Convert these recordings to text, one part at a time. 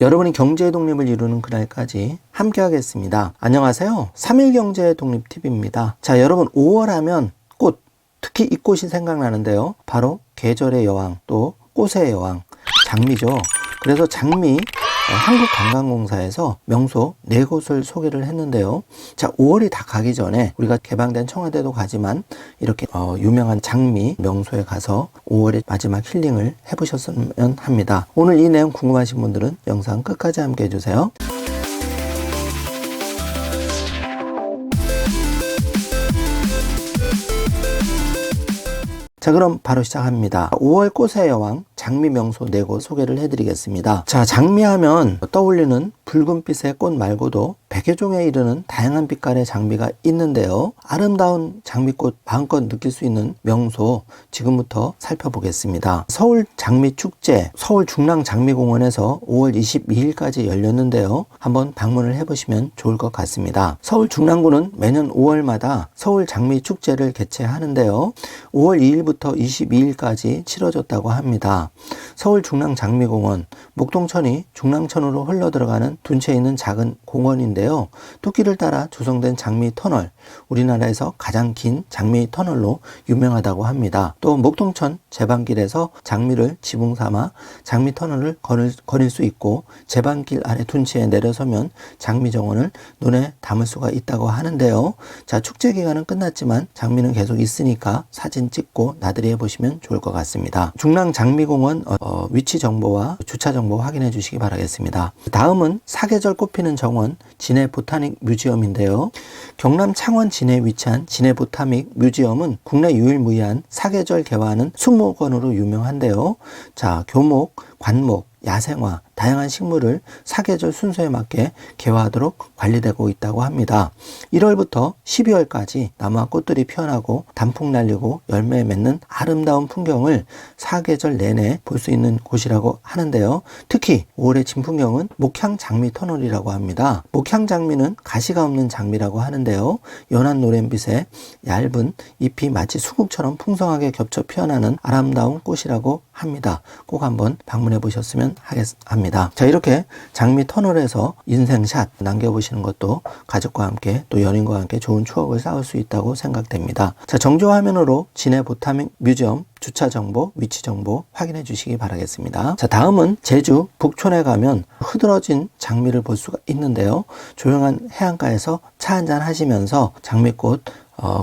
여러분이 경제의 독립을 이루는 그날까지 함께 하겠습니다. 안녕하세요. 3일 경제의 독립 팁입니다. 자, 여러분 5월 하면 꽃, 특히 이 꽃이 생각나는데요. 바로 계절의 여왕, 또 꽃의 여왕, 장미죠. 그래서 장미 어, 한국관광공사에서 명소 네 곳을 소개를 했는데요. 자, 5월이 다 가기 전에 우리가 개방된 청와대도 가지만 이렇게 어, 유명한 장미 명소에 가서 5월의 마지막 힐링을 해보셨으면 합니다. 오늘 이 내용 궁금하신 분들은 영상 끝까지 함께 해주세요. 자 그럼 바로 시작합니다. 5월 꽃의 여왕 장미 명소 4곳 소개를 해드리겠습니다. 자 장미하면 떠올리는 붉은빛의 꽃 말고도 100여 종에 이르는 다양한 빛깔의 장미가 있는데요. 아름다운 장미꽃 마음껏 느낄 수 있는 명소 지금부터 살펴보겠습니다. 서울 장미축제 서울 중랑 장미공원에서 5월 22일까지 열렸는데요. 한번 방문을 해보시면 좋을 것 같습니다. 서울 중랑구는 매년 5월마다 서울 장미축제를 개최하는데요. 5월 2일부터 22일까지 치러졌다고 합니다. 서울 중랑 장미공원 목동천이 중랑천으로 흘러 들어가는 둔치에 있는 작은 공원인데요. 뚝길을 따라 조성된 장미 터널, 우리나라에서 가장 긴 장미 터널로 유명하다고 합니다. 또 목동천 제방길에서 장미를 지붕 삼아 장미 터널을 걸을, 거릴 수 있고 제방길 아래 둔치에 내려서면 장미 정원을 눈에 담을 수가 있다고 하는데요. 자, 축제 기간은 끝났지만 장미는 계속 있으니까 사진 찍고 나들이 해보시면 좋을 것 같습니다. 중랑 장미공 원 어, 어, 위치 정보와 주차 정보 확인해 주시기 바라겠습니다. 다음은 사계절 꽃피는 정원 진해 보타닉 뮤지엄인데요. 경남 창원 진해에 위치한 진해 보타닉 뮤지엄은 국내 유일무이한 사계절 개화하는 숙목원으로 유명한데요. 자, 교목, 관목, 야생화, 다양한 식물을 사계절 순서에 맞게 개화하도록 관리되고 있다고 합니다. 1월부터 12월까지 나무와 꽃들이 피어나고 단풍 날리고 열매 맺는 아름다운 풍경을 사계절 내내 볼 수 있는 곳이라고 하는데요. 특히 5월의 진풍경은 목향 장미 터널이라고 합니다. 목향 장미는 가시가 없는 장미라고 하는데요. 연한 노랜빛에 얇은 잎이 마치 수국처럼 풍성하게 겹쳐 피어나는 아름다운 꽃이라고 합니다. 꼭 한번 방문해 보셨으면 하겠습니다. 자, 이렇게 장미 터널에서 인생샷 남겨보시는 것도 가족과 함께 또 연인과 함께 좋은 추억을 쌓을 수 있다고 생각됩니다. 자, 정조 화면으로 진해 보타믹 뮤지엄 주차 정보, 위치 정보 확인해 주시기 바라겠습니다. 자, 다음은 제주 북촌에 가면 흐드러진 장미를 볼 수가 있는데요. 조용한 해안가에서 차 한잔 하시면서 장미꽃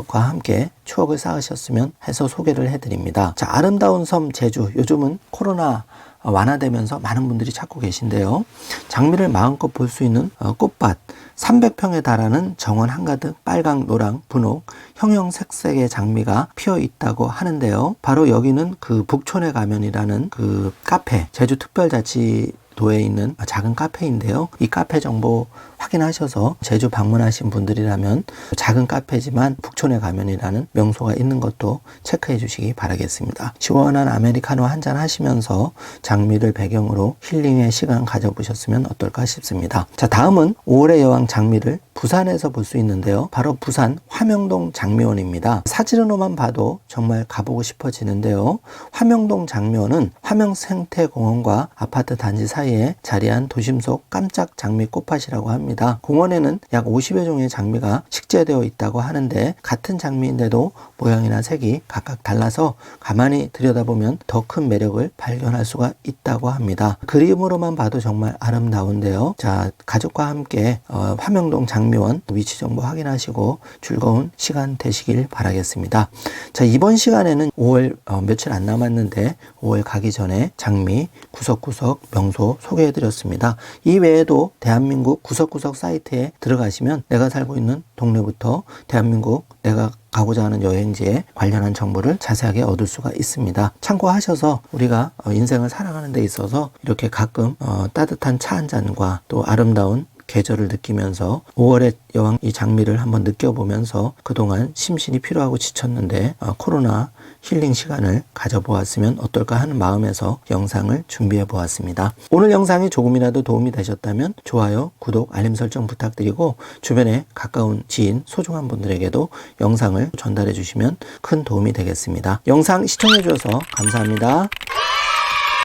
과 함께 추억을 쌓으셨으면 해서 소개를 해드립니다. 자, 아름다운 섬 제주. 요즘은 코로나 완화되면서 많은 분들이 찾고 계신데요. 장미를 마음껏 볼 수 있는 어, 꽃밭 300평에 달하는 정원 한가득 빨강, 노랑, 분홍, 형형 색색의 장미가 피어 있다고 하는데요. 바로 여기는 그 북촌에 가면이라는 그 카페 제주 특별자치 도에 있는 작은 카페인데요. 이 카페 정보 확인하셔서 제주 방문하신 분들이라면 작은 카페지만 북촌에 가면이라는 명소가 있는 것도 체크해 주시기 바라겠습니다. 시원한 아메리카노 한 잔 하시면서 장미를 배경으로 힐링의 시간 가져보셨으면 어떨까 싶습니다. 자, 다음은 5월의 여왕 장미를 부산에서 볼 수 있는데요. 바로 부산 화명동 장미원입니다. 사진으로만 봐도 정말 가보고 싶어지는데요. 화명동 장미원은 화명생태공원과 아파트 단지 사이 에 자리한 도심 속 깜짝 장미 꽃밭이라고 합니다. 공원에는 약 50여 종의 장미가 식재되어 있다고 하는데 같은 장미인데도 모양이나 색이 각각 달라서 가만히 들여다보면 더 큰 매력을 발견할 수가 있다고 합니다. 그림으로만 봐도 정말 아름다운데요. 자, 가족과 함께 어, 화명동 장미원 위치 정보 확인하시고 즐거운 시간 되시길 바라겠습니다. 자, 이번 시간에는 5월 어, 며칠 안 남았는데 5월 가기 전에 장미 구석구석 명소 소개해 드렸습니다. 이 외에도 대한민국 구석구석 사이트에 들어가시면 내가 살고 있는 동네부터 대한민국 내가 가고자 하는 여행지에 관련한 정보를 자세하게 얻을 수가 있습니다. 참고하셔서 우리가 어, 인생을 살아가는 데 있어서 이렇게 가끔 어, 따뜻한 차 한 잔과 또 아름다운 계절을 느끼면서 5월의 여왕 이 장미를 한번 느껴보면서 그동안 심신이 피로하고 지쳤는데 어, 코로나 힐링 시간을 가져보았으면 어떨까 하는 마음에서 영상을 준비해 보았습니다. 오늘 영상이 조금이라도 도움이 되셨다면 좋아요, 구독, 알림 설정 부탁드리고 주변에 가까운 지인, 소중한 분들에게도 영상을 전달해 주시면 큰 도움이 되겠습니다. 영상 시청해 주셔서 감사합니다.